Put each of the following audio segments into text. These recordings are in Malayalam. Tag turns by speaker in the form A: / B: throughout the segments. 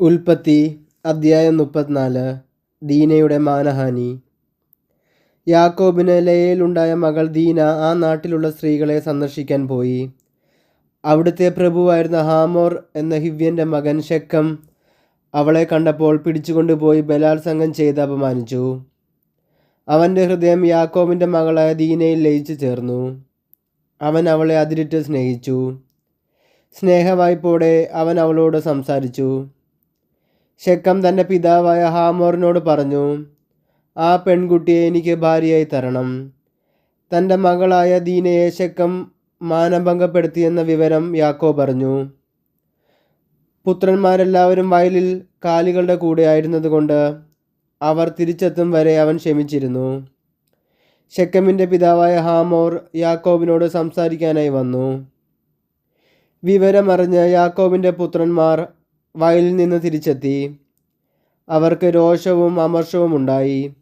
A: ഉൽപ്പത്തി അദ്ധ്യായം മുപ്പത്തിനാല് ദീനയുടെ മാനഹാനി. യാക്കോബിന് ലയയിലുണ്ടായ മകൾ ദീന ആ നാട്ടിലുള്ള സ്ത്രീകളെ സന്ദർശിക്കാൻ പോയി. അവിടുത്തെ പ്രഭുവായിരുന്ന ഹാമോർ എന്ന ഹിവ്യന്റെ മകൻ ശക്കം അവളെ കണ്ടപ്പോൾ പിടിച്ചുകൊണ്ടുപോയി ബലാത്സംഗം ചെയ്ത് അപമാനിച്ചു. അവന്റെ ഹൃദയം യാക്കോബിന്റെ മകളായ ദീനയിൽ ലയിച്ചു ചേർന്നു. അവൻ അവളെ അതിരിട്ട് സ്നേഹിച്ചു. സ്നേഹവായ്പോടെ അവൻ അവളോട് സംസാരിച്ചു. ശക്കം തന്റെ പിതാവായ ഹാമോറിനോട് പറഞ്ഞു ആ പെൺകുട്ടിയെ എനിക്ക് ഭാര്യയായി തരണം. തന്റെ മകളായ ദീനയെ ശക്കം മാനഭംഗപ്പെടുത്തിയെന്ന വിവരം യാക്കോ പറഞ്ഞു. പുത്രന്മാരെല്ലാവരും വയലിൽ കാലികളുടെ കൂടെ ആയിരുന്നതുകൊണ്ട് അവർ തിരിച്ചെത്തും വരെ അവൻ ക്ഷമിച്ചിരുന്നു. ഷെക്കമിന്റെ പിതാവായ ഹാമോർ യാക്കോബിനോട് സംസാരിക്കാനായി വന്നു. വിവരമറിഞ്ഞ് യാക്കോബിന്റെ പുത്രന്മാർ വയലിൽ നിന്ന് തിരിച്ചെത്തി. അവർക്ക് രോഷവും അമർഷവും ഉണ്ടായി.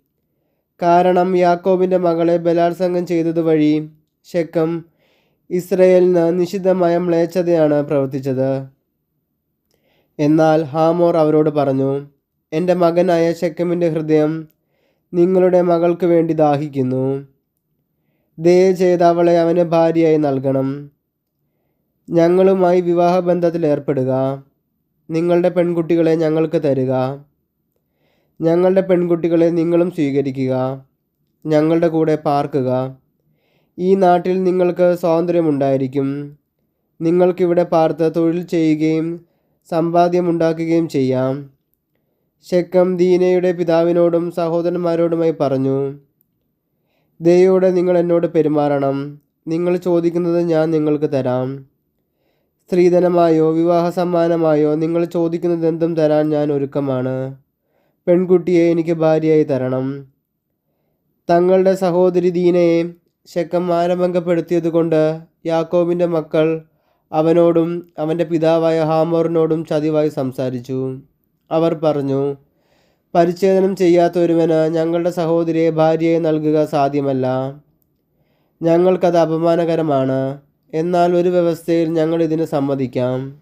A: കാരണം യാക്കോബിന്റെ മകളെ ബലാത്സംഗം ചെയ്തതുവഴി ശക്കം ഇസ്രയേലിന് നിഷിദ്ധമായ മ്ലേച്ഛതയാണ് പ്രവർത്തിച്ചത്. എന്നാൽ ഹാമോർ അവരോട് പറഞ്ഞു എന്റെ മകനായ ശക്കമിന്റെ ഹൃദയം നിങ്ങളുടെ മകൾക്ക് വേണ്ടി ദാഹിക്കുന്നു. ദയ ചെയ്ത് അവളെ അവന് ഭാര്യയായി നൽകണം. ഞങ്ങളുമായി വിവാഹബന്ധത്തിൽ ഏർപ്പെടുക. നിങ്ങളുടെ പെൺകുട്ടികളെ ഞങ്ങൾക്ക് തരിക. ഞങ്ങളുടെ പെൺകുട്ടികളെ നിങ്ങളും സ്വീകരിക്കുക. ഞങ്ങളുടെ കൂടെ പാർക്കുക. ഈ നാട്ടിൽ നിങ്ങൾക്ക് സ്വാതന്ത്ര്യമുണ്ടായിരിക്കും. നിങ്ങൾക്കിവിടെ പാർത്ത് തൊഴിൽ ചെയ്യുകയും സമ്പാദ്യമുണ്ടാക്കുകയും ചെയ്യാം. ശക്കം ദീനയുടെ പിതാവിനോടും സഹോദരന്മാരോടുമായി പറഞ്ഞു ദയോടെ നിങ്ങൾ എന്നോട് പെരുമാറണം. നിങ്ങൾ ചോദിക്കുന്നത് ഞാൻ നിങ്ങൾക്ക് തരാം. സ്ത്രീധനമായോ വിവാഹ സമ്മാനമായോ നിങ്ങൾ ചോദിക്കുന്നത് എന്തും തരാൻ ഞാൻ ഒരുക്കമാണ്. പെൺകുട്ടിയെ എനിക്ക് ഭാര്യയായി തരണം. തങ്ങളുടെ സഹോദരി ദീനയെ ശക്കം മാനഭംഗപ്പെടുത്തിയതുകൊണ്ട് യാക്കോബിന്റെ മക്കൾ അവനോടും അവന്റെ പിതാവായ ഹാമോറിനോടും ചതിവായി സംസാരിച്ചു. അവർ പറഞ്ഞു പരിച്ഛേദനം ചെയ്യാത്ത ഒരുവന് ഞങ്ങളുടെ സഹോദരിയെ ഭാര്യയെ നൽകുക സാധ്യമല്ല. ഞങ്ങൾക്കത് അപമാനകരമാണ്. എന്നാൽ ഒരു വ്യവസ്ഥയിൽ ഞങ്ങൾ ഇതിന് സമ്മതിക്കാം.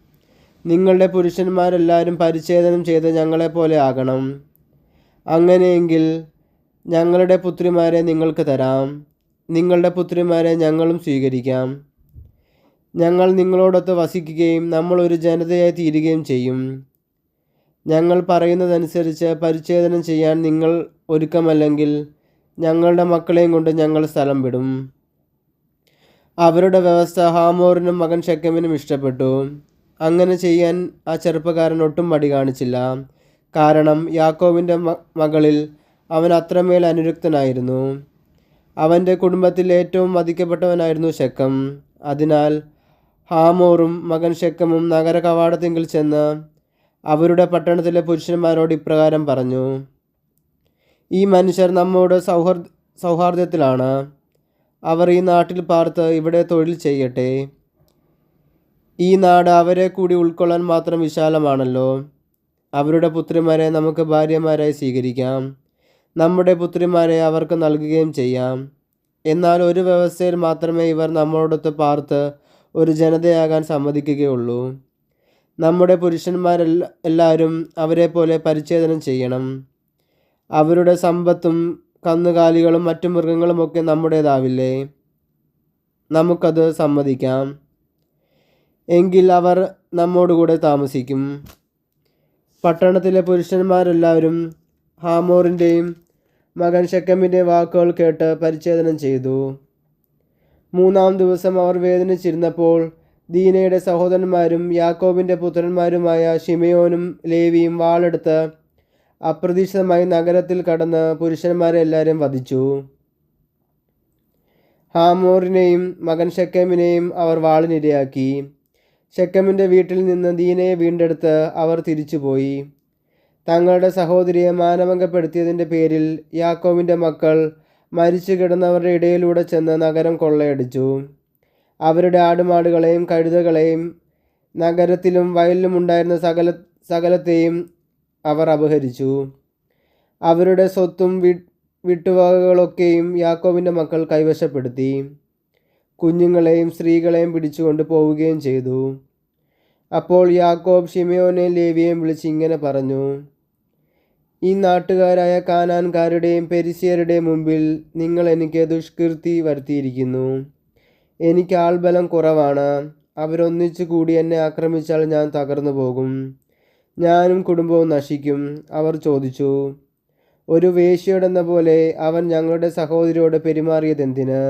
A: നിങ്ങളുടെ പുരുഷന്മാരെല്ലാവരും പരിച്ഛേദനം ചെയ്ത് ഞങ്ങളെപ്പോലെ ആകണം. അങ്ങനെയെങ്കിൽ ഞങ്ങളുടെ പുത്രിമാരെ നിങ്ങൾക്ക് തരാം. നിങ്ങളുടെ പുത്രിമാരെ ഞങ്ങളും സ്വീകരിക്കാം. ഞങ്ങൾ നിങ്ങളോടൊത്ത് വസിക്കുകയും നമ്മൾ ഒരു ജനതയായി തീരുകയും ചെയ്യും. ഞങ്ങൾ പറയുന്നതനുസരിച്ച് പരിച്ഛേദനം ചെയ്യാൻ നിങ്ങൾ ഒരുക്കമല്ലെങ്കിൽ ഞങ്ങളുടെ മക്കളെയും കൊണ്ട് ഞങ്ങൾ സ്ഥലം വിടും. അവരുടെ വ്യവസ്ഥ ഹാമോറിനും മകൻ ഷെക്കമിനും ഇഷ്ടപ്പെട്ടു. അങ്ങനെ ചെയ്യാൻ ആ ചെറുപ്പക്കാരൻ ഒട്ടും മടി കാണിച്ചില്ല. കാരണം യാക്കോവിന്റെ മകളിൽ അവൻ അത്രമേൽ അനുരക്തനായിരുന്നു. അവന്റെ കുടുംബത്തിൽ ഏറ്റവും മതിക്കപ്പെട്ടവനായിരുന്നു ഷെക്കം. അതിനാൽ ഹാമോറും മകൻ ഷെക്കമും നഗര കവാടത്തെങ്കിൽ ചെന്ന് അവരുടെ പട്ടണത്തിലെ പുരുഷന്മാരോട് ഇപ്രകാരം പറഞ്ഞു ഈ മനുഷ്യർ നമ്മോട് സൗഹൃദ സൗഹാർദ്ദത്തിലാണ്. അവർ ഈ നാട്ടിൽ പാർത്ത് ഇവിടെ തൊഴിൽ ചെയ്യട്ടെ. ഈ നാട് അവരെ കൂടി ഉൾക്കൊള്ളാൻ മാത്രം വിശാലമാണല്ലോ. അവരുടെ പുത്രിമാരെ നമുക്ക് ഭാര്യമാരായി സ്വീകരിക്കാം. നമ്മുടെ പുത്രിമാരെ അവർക്ക് നൽകുകയും ചെയ്യാം. എന്നാൽ ഒരു വ്യവസ്ഥയിൽ മാത്രമേ ഇവർ നമ്മളോടൊത്ത് പാർത്ത് ഒരു ജനതയാകാൻ സമ്മതിക്കുകയുള്ളൂ. നമ്മുടെ പുരുഷന്മാരെല്ല എല്ലാവരും അവരെ പോലെ പരിച്ഛേദനം ചെയ്യണം. അവരുടെ സമ്പത്തും കന്നുകാലികളും മറ്റു മൃഗങ്ങളും ഒക്കെ നമ്മുടേതാവില്ലേ? നമുക്കത് സമ്മതിക്കാം. എങ്കിൽ അവർ നമ്മോടുകൂടെ താമസിക്കും. പട്ടണത്തിലെ പുരുഷന്മാരെല്ലാവരും ഹാമോറിന്റെയും മകൻ ഷെക്കമിന്റെ വാക്കുകൾ കേട്ട് പരിച്ഛേദനം ചെയ്തു. മൂന്നാം ദിവസം അവർ വേദനിച്ചിരുന്നപ്പോൾ ദീനയുടെ സഹോദരന്മാരും യാക്കോബിന്റെ പുത്രന്മാരുമായ ഷിമയോനും ലേവിയും വാളെടുത്ത് അപ്രതീക്ഷിതമായി നഗരത്തിൽ കടന്ന് പുരുഷന്മാരെ വധിച്ചു. ഹാമോറിനെയും മകൻ ഷെക്കമിനെയും അവർ വാളിനിരയാക്കി. ഷെക്കമിന്റെ വീട്ടിൽ നിന്ന് ദീനയെ വീണ്ടെടുത്ത് അവർ തിരിച്ചുപോയി. തങ്ങളുടെ സഹോദരിയെ മാനഭംഗപ്പെടുത്തിയതിന്റെ പേരിൽ യാക്കോവിന്റെ മക്കൾ മരിച്ചു കിടന്നവരുടെ ഇടയിലൂടെ ചെന്ന് നഗരം കൊള്ളയടിച്ചു. അവരുടെ ആടുമാടുകളെയും കഴുതകളെയും നഗരത്തിലും വയലിലും ഉണ്ടായിരുന്ന സകല സകലത്തെയും അവർ അപഹരിച്ചു. അവരുടെ സ്വത്തും വി വിട്ടുവകകളൊക്കെയും യാക്കോവിന്റെ മക്കൾ കൈവശപ്പെടുത്തി. കുഞ്ഞുങ്ങളെയും സ്ത്രീകളെയും പിടിച്ചുകൊണ്ട് പോവുകയും ചെയ്തു. അപ്പോൾ യാക്കോബ് ഷിമയോനെയും ലേവിയെയും വിളിച്ച് ഇങ്ങനെ പറഞ്ഞു ഈ നാട്ടുകാരായ കാനാൻകാരുടെയും പെരിസിയരുടെയും മുമ്പിൽ നിങ്ങൾ എനിക്ക് ദുഷ്കീർത്തി വരുത്തിയിരിക്കുന്നു. എനിക്ക് ആൾബലം കുറവാണ്. അവരൊന്നിച്ചു കൂടി എന്നെ ആക്രമിച്ചാൽ ഞാൻ തകർന്നു പോകും ഞാനും കുടുംബവും നശിക്കും. അവർ ചോദിച്ചു ഒരു വേശ്യയോടെന്ന പോലെ അവൻ ഞങ്ങളുടെ സഹോദരിയോട് പെരുമാറിയതെന്തിന്?